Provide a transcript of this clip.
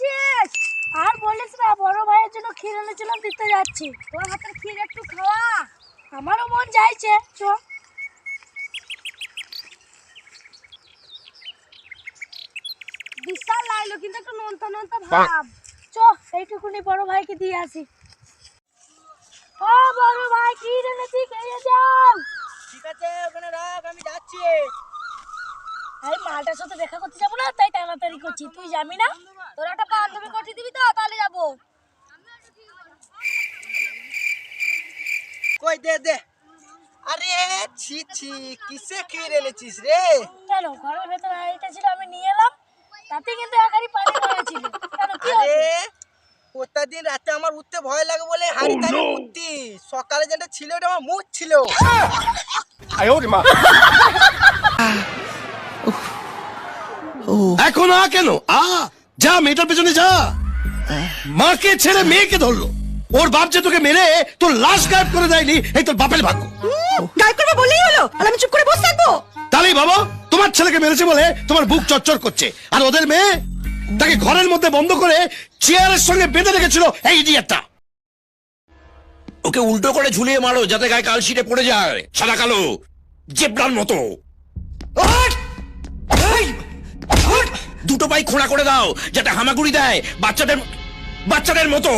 যাচ্ছিস? আর বলিস না বড় ভাইয়ের জন্য ক্ষীর এনেছিলাম দিতে যাচ্ছি। তোর হাতের ক্ষীর একটু খাওয়া। আমারও মন চাইছে চ। বিশাল লাগল কিন্তু একটু নোনতা নোনতা ভাব। চ এইটুকুনি বড় ভাইকে দিয়ে আসি। ও বড় ভাই ক্ষীর এনেছি খেয়ে যাও আমি মালটার সাথে দেখা করতে যাব না তাই তাড়াতাড়ি করছি। তুই যাবি না? তোর একটা বান্ধবী কঠিয়ে দিবি তো তাহলে যাব। কই দে দে। আরে ছি ছি কিসে ক্ষীর রেলেছিস রে? কেন ঘরের ভেতর হাঁড়িটা ছিল আমি নিয়ে এলাম। তাতে কিন্তু একারি পানি হয়েছিল আরে প্রত্যেক দিন রাতে আমার উঠতে ভয় লাগে বলে oh, হাঁড়ি তাড়ি উঠতি। সকালে যেটা ছিল ওটা আমার মুখ ছিল। আয় ওরে মা। এখন আ কেন? আ যা মেয়েটার পেছনে যা। মাকে ছেড়ে মেয়েকে ধরলো। ওর বাপ যে তোকে মেরে তোর লাশ গায়েব করে দেয়নি এই তোর বাপের ভাগ্য। গায়ে করবে বললেই হলো আর আমি চুপ করে বসে থাকব? তাহলেই বাবা তোমার ছেলেকে মেরেছে বলে তোমার বুক চচ্চর করছে। আর ওদের মেয়ে তাকে ঘরের মধ্যে বন্ধ করে চেয়ারের সঙ্গে বেঁধে রেখেছিল এই ইডিয়ারটা ওকে উল্টো করে ঝুলিয়ে মারো যাতে গায়ে কালশিটে পড়ে যায় সাদা কালো জেবরার মতো। দুটো পাই খোঁড়া করে দাও যাতে হামাগুড়ি দেয় বাচ্চাদের বাচ্চাদের মতো!